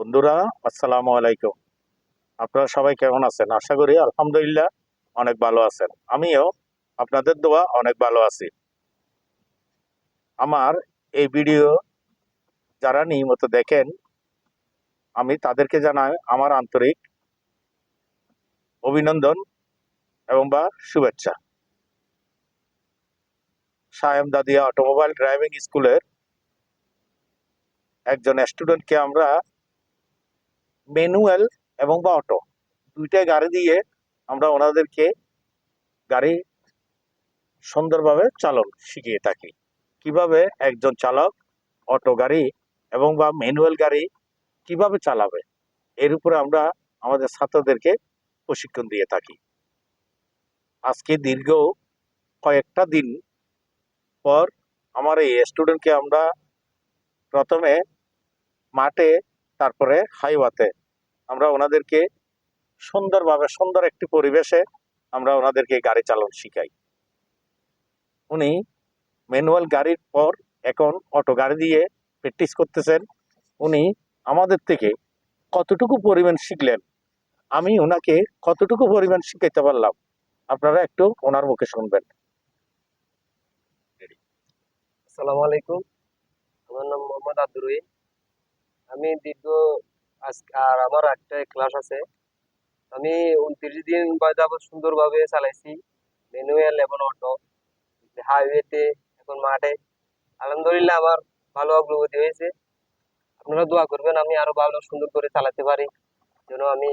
বন্ধুরা, আসসালামু আলাইকুম। আপনারা সবাই কেমন আছেন? আশা করি আলহামদুলিল্লাহ অনেক ভালো আছেন। আমিও আপনাদের দোয়া অনেক ভালো আছি। আমার এই ভিডিও যারা নিয়মিত দেখেন, আমি তাদেরকে জানাই আমার আন্তরিক অভিনন্দন এবং বা শুভেচ্ছা। সায়েম দাদিয়া অটোমোবাইল ড্রাইভিং স্কুলের একজন স্টুডেন্টকে আমরা ম্যানুয়াল এবং বা অটো। দুইটা গাড়ি দিয়ে আমরা ওনাদেরকে গাড়ি সুন্দরভাবে চালন শিখিয়ে থাকি। কীভাবে একজন চালক অটো গাড়ি এবং বা ম্যানুয়াল গাড়ি কীভাবে চালাবে, এর উপরে আমরা আমাদের ছাত্রদেরকে প্রশিক্ষণ দিয়ে থাকি। আজকে দীর্ঘ কয়েকটা দিন পর আমার এই স্টুডেন্টকে আমরা প্রথমে মাঠে, তারপরে হাইওয়াতে আমরা ওনাদেরকে সুন্দরভাবে, সুন্দর একটি পরিবেশে আমরা ওনাদেরকে গাড়ি চালন শিখাই। উনি ম্যানুয়াল গাড়ির পর এখন অটো গাড়ি দিয়ে প্র্যাকটিস করতেছেন। উনি আমাদের থেকে কতটুকু পরিমাণ শিখলেন, আমি ওনাকে কতটুকু পরিমাণ শিখাইতে পারলাম, আপনারা একটু ওনার মুখে শুনবেন। আসসালামু আলাইকুম। আমার নাম মোহাম্মদ আব্দুর রহিম। আমি দীর্ঘ আর আমার একটা ক্লাস আছে। আমি উনত্রিশ দিন বা সুন্দরভাবে চালাইছি। ম্যানুয়াল এবং অটো হাইওয়েতে এখন মাঠে। আলহামদুলিল্লাহ আমার ভালো অগ্রগতি হয়েছে। আপনারা দোয়া করবেন আমি আরও ভালো, সুন্দর করে চালাতে পারি। যেন আমি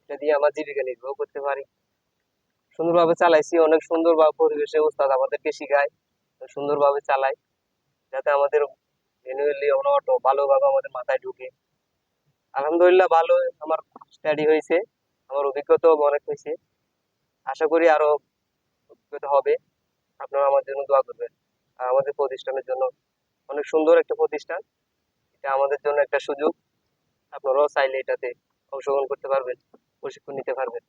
এটা দিয়ে আমার জীবিকা নির্বাহ করতে পারি। সুন্দরভাবে চালাইছি, অনেক সুন্দরভাবে পরিবেশে উস্তাদ আমাদেরকে শিখায়। সুন্দরভাবে চালাই যাতে আমাদের ম্যানুয়ালি অটো ভালোভাবে আমাদের মাথায় ঢুকে। আলহামদুলিল্লাহ ভালো, আমার স্টাডি হয়েছে, আমার অভিজ্ঞতাও অনেক হয়েছে। আশা করি আরও অভিজ্ঞতা হবে। আপনারা আমার জন্য দোয়া করবেন। আর আমাদের প্রতিষ্ঠানের জন্য অনেক সুন্দর একটা প্রতিষ্ঠান। এটা আমাদের জন্য একটা সুযোগ। আপনারাও চাইলে এটাতে অংশগ্রহণ করতে পারবেন, প্রশিক্ষণ নিতে পারবেন।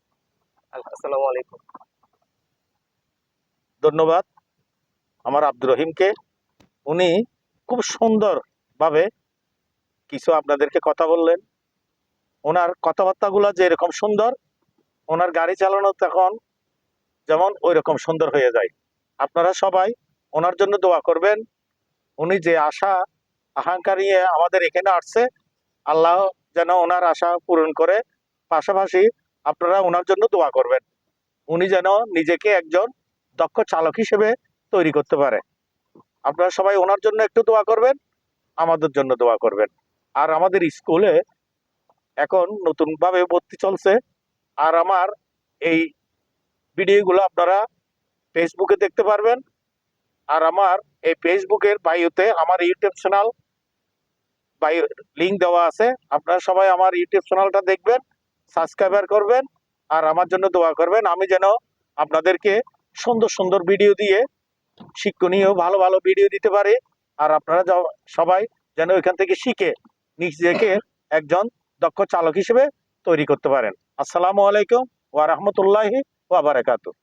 আসসালামু আলাইকুম। ধন্যবাদ আমার আব্দুর রহিমকে। উনি খুব সুন্দরভাবে কিছু আপনাদেরকে কথা বললেন। ওনার কথাবার্তাগুলো যে এরকম সুন্দর, ওনার গাড়ি চালানো তখন যেমন ওই রকম সুন্দর হয়ে যায়। আপনারা সবাই ওনার জন্য দোয়া করবেন। উনি যে আশা, আকাঙ্ক্ষা নিয়ে আমাদের এখানে আসছে, আল্লাহ যেন ওনার আশা পূরণ করে। পাশাপাশি আপনারা ওনার জন্য দোয়া করবেন। উনি যেন নিজেকে একজন দক্ষ চালক হিসেবে তৈরি করতে পারে। আপনারা সবাই ওনার জন্য একটু দোয়া করবেন, আমাদের জন্য দোয়া করবেন। আর আমাদের স্কুলে এখন নতুনভাবে ভর্তি চলছে। আর আমার এই ভিডিওগুলো আপনারা ফেসবুকে দেখতে পারবেন। আর আমার এই ফেসবুকের বায়ুতে আমার ইউটিউব চ্যানেল বায়ু লিঙ্ক দেওয়া আছে। আপনারা সবাই আমার ইউটিউব চ্যানেলটা দেখবেন সাবস্ক্রাইবার করবেন, আর আমার জন্য দোয়া করবেন। আমি যেন আপনাদেরকে সুন্দর সুন্দর ভিডিও দিয়ে, শিক্ষণীয় ভালো ভালো ভিডিও দিতে পারি। আর আপনারা সবাই যেন এখান থেকে শিখে, নিজেকে একজন দক্ষ চালক হিসেবে তৈরি করতে পারেন। আসসালামু আলাইকুম ওয়া রাহমাতুল্লাহি ওয়া বারাকাতুহু।